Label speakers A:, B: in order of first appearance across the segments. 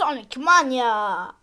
A: Sonic Manya.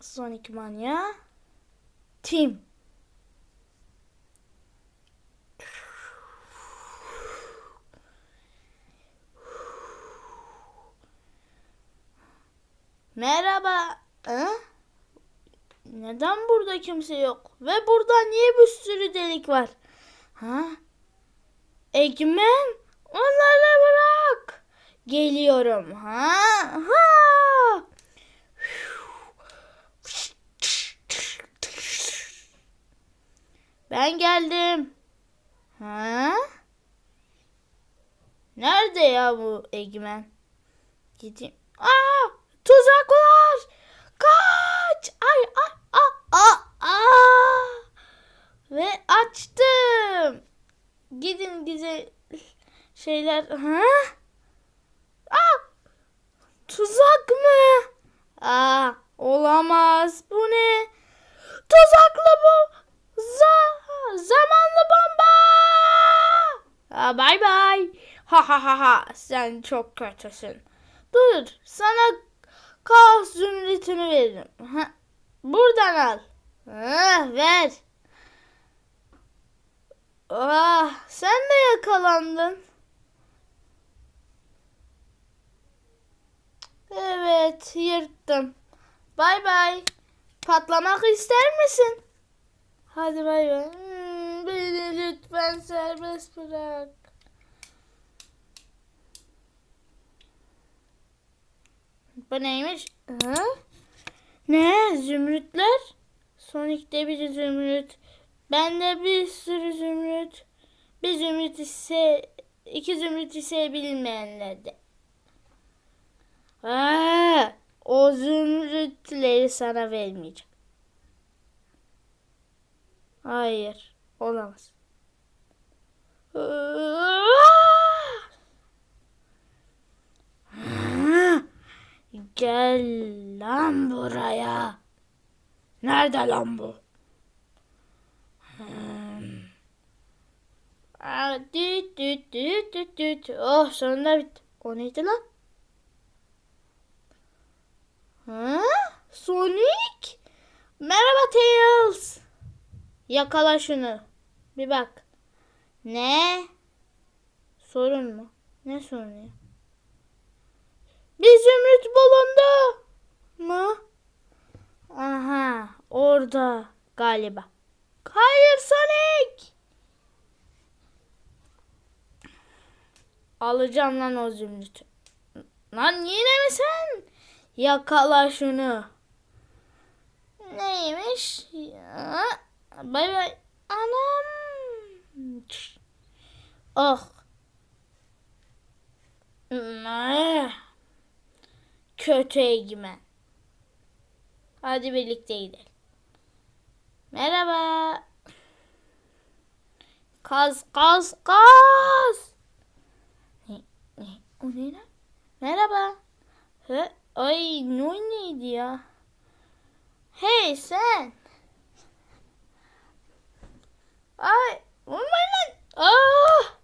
A: Sonic Manya. Team. Merhaba. Hı? Neden burada kimse yok? Ve burada niye bir sürü delik var? Ha? Egemen, onları bırak. Geliyorum. Ha? Ha? Ben geldim. Ha? Nerede ya bu Egemen? Gideyim. Aa! Tuzaklar! Kaç! Ay ay ay ay ay! Ve açtım. Gidin güzel şeyler. Ha? Aa! Tuzak mı? Aa, olamaz. Bu ne? Tuzaklı bu. Za zamanlı bomba. Aa, bay bay. Ha ha ha ha. Sen çok kötüsün. Dur, sana kaos zümrütünü veririm. Ha, buradan al. Ha, ver. Ah, sen de yakalandın. Evet, yırttım. Bay bay. Patlamak ister misin? Hadi bay bay. Hmm, beni lütfen serbest bırak. Bu neymiş? Ha? Ne? Zümrütler? Sonic'te bir zümrüt. Bende bir sürü zümrüt. Bir zümrüt ise iki zümrüt ise bilinmeyenlerde. Aa, o zümrütleri sana vermeyeceğim. Hayır, olamaz. Gel lan buraya. Nerede lan bu? Düt düt düt düt düt. Oh sonunda bitti. O neydi lan? Ha? Sonic? Merhaba Tails. Yakala şunu. Bir bak. Ne? Sorun mu? Ne sorunu ya? Bir zümrüt bulundu. Mu? Aha orada galiba. Hayır Sonic. Alacağım lan o zümrütü. Lan yine mi sen? Yakala şunu. Neymiş? Bay bay. Anam. Oh. Kötü Egemen. Hadi birlikte gidelim. Merhaba. Kaz kaz kaz. Ne, ne, o ne lan? Merhaba. He, ay ne neydi ya? Hey sen. Ay lan. Ah,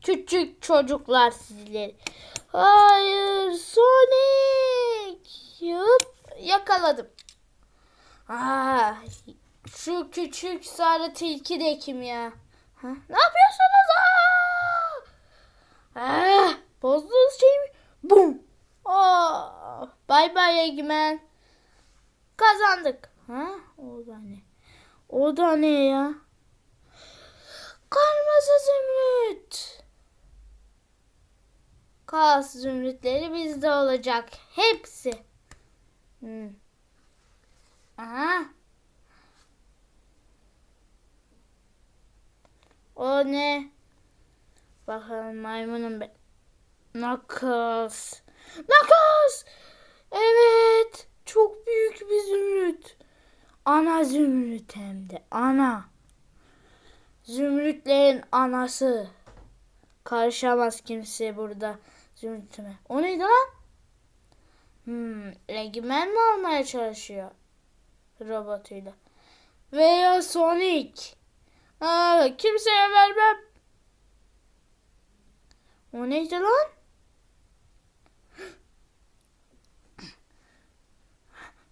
A: küçük çocuklar sizleri. Hayır Sonic. Yup, yakaladım. Ah, şu küçük sarı tilki de kim ya? Ha? Ne yapıyorsunuz? Ah! Ah, bozdunuz şeyimi. Bum. Oh, bay bay Egemen. Kazandık. Ha? O da ne? O da ne ya? Kırmızı zümrüt. Kaos zümrütleri bizde olacak. Hepsi. Hmm. Aha. O ne? Bakalım maymunum ben. Nakos. Nakos! Evet. Çok büyük bir zümrüt. Ana zümrüt hem de. Ana. Zümrütlerin anası. Karışamaz kimse burada zümrütüme. O neydi lan? Hmm, Egemen mi almaya çalışıyor? Robotuyla. Veya Sonic. Aa, kimseye vermem. O neydi lan?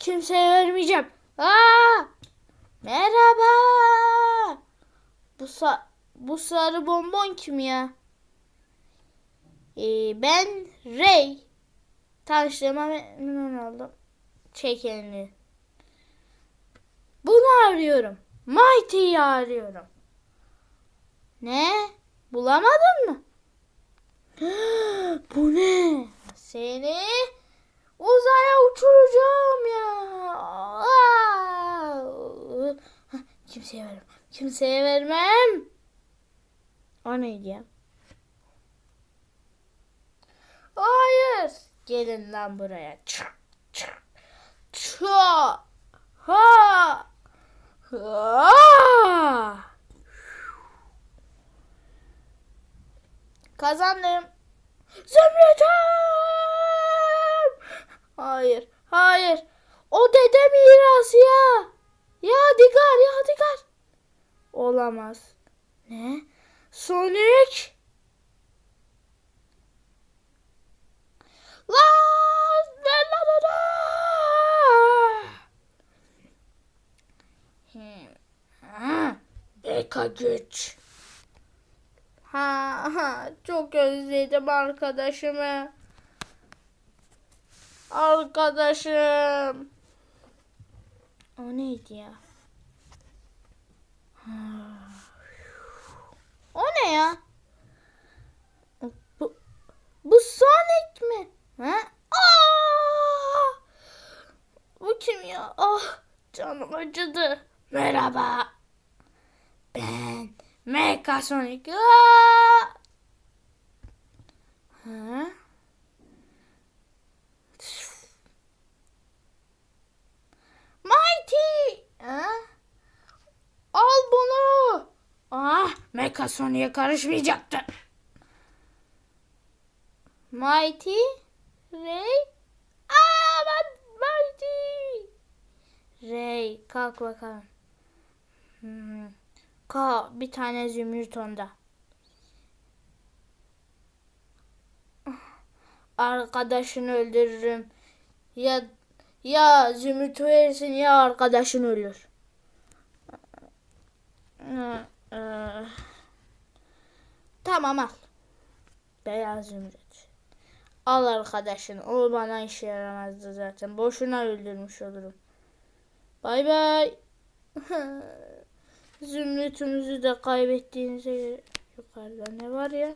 A: Kimseye vermeyeceğim. Aa! Merhaba. Bu sa bu sarı bonbon kim ya? Ee, ben Ray. Tanıştığıma memnun oldum. Çek elini. Bunu arıyorum. Mighty'yi arıyorum. Ne? Bulamadın mı? Bu ne? Seni uzaya uçuracağım ya. Aa! Kimseye vermem. Kimseye vermem. O neydi ya? Hayır. Gelin lan buraya. Çık, çık. Ha. Ha. Kazandım. Zümrüt'üm. Hayır. Hayır. O dede mirası ya. Ya Digar ya Digar. Olamaz. Ne? Sonic. Lan! Hmm. Beka güç. Ha, ha, çok özledim arkadaşımı. Arkadaşım. O neydi ya? Ha. O ne ya? Bu, bu Sonic mi? Ha? Aa! Bu kim ya? Ah, canım acıdı. Merhaba. Ben Mecha Sonic. Ha? Mighty. Ha? Al bunu. Ah, Mecha Sonic'e karışmayacaktı. Mighty. Ray. Aa, Mighty. Ray, kalk bakalım. Hmm. Ka, bir tane zümrüt onda. Arkadaşını öldürürüm. Ya ya zümrüt verirsin ya arkadaşın ölür. Ee, Tamam al. Beyaz zümrüt. Al arkadaşın. O bana işe yaramazdı zaten. Boşuna öldürmüş olurum. Bay bay. Zümrütümüzü de kaybettiğinize göre yukarıda ne var ya?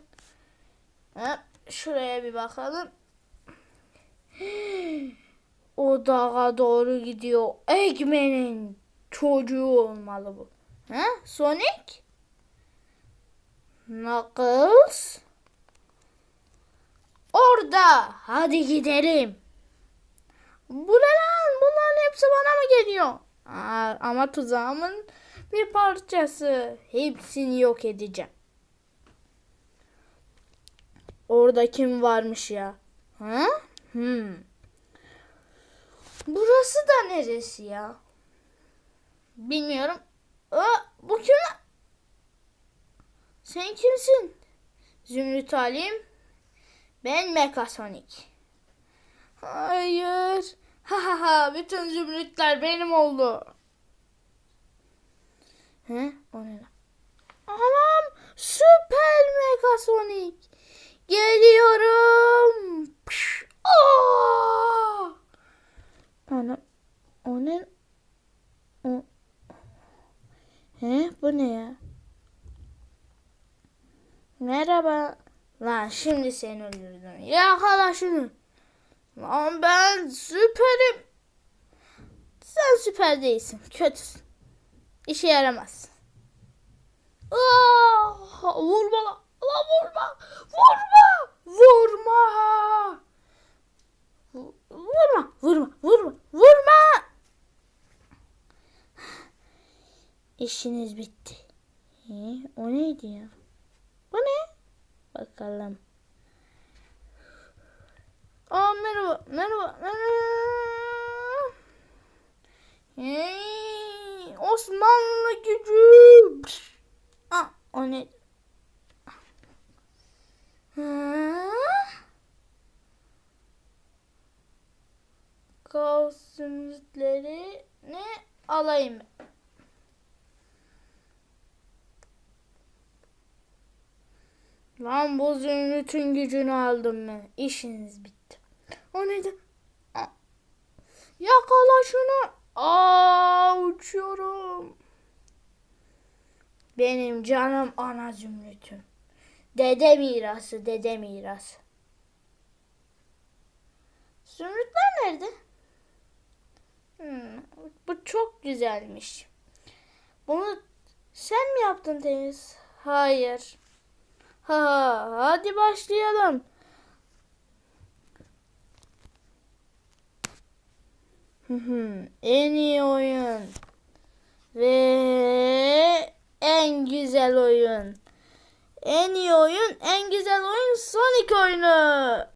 A: Ha, şuraya bir bakalım. O dağa doğru gidiyor. Eggman'in çocuğu olmalı bu. Ha? Sonic? Knuckles? Orada. Hadi gidelim. Bu ne lan? Bunların hepsi bana mı geliyor? Aa, ama tuzağımın bir parçası. Hepsini yok edeceğim. Orada kim varmış ya? Ha? Hmm. Burası da neresi ya? Bilmiyorum. Aa, bu kim? Sen kimsin? Zümrüt Alim. Ben Mekasonic. Hayır. Ha ha ha. Bütün zümrütler benim oldu. He? O ne lan? Anam. Süper Mekasonic. Geliyorum. Pış. Aa! Anam. O ne? O. He? Bu ne ya? Merhaba. Lan şimdi seni öldürdüm. Yakala şunu. Lan ben süperim. Sen süper değilsin. Kötüsün. İşe yaramaz. Aa, vurma lan. Vurma. Vurma. Vurma. Vu- Vurma. Vurma. Vurma. Vurma. İşiniz bitti. He, o neydi ya? Bu ne? Bakalım merhaba, merhaba, merhaba. Hey, Osmanlı gücü. Ah, o ne? Ha? Ne alayım? Lan bu zümrütün gücünü aldım ben. İşiniz bitti. O neydi? Aa, Yakala şunu. Aa uçuyorum. Benim canım ana zümrütüm. Dede mirası, dede mirası. Zümrütler nerede? Hmm, bu çok güzelmiş. Bunu sen mi yaptın Temiz? Hayır. Ha, hadi başlayalım. Hı hı, en iyi oyun. Ve en güzel oyun. En iyi oyun, en güzel oyun Sonic oyunu.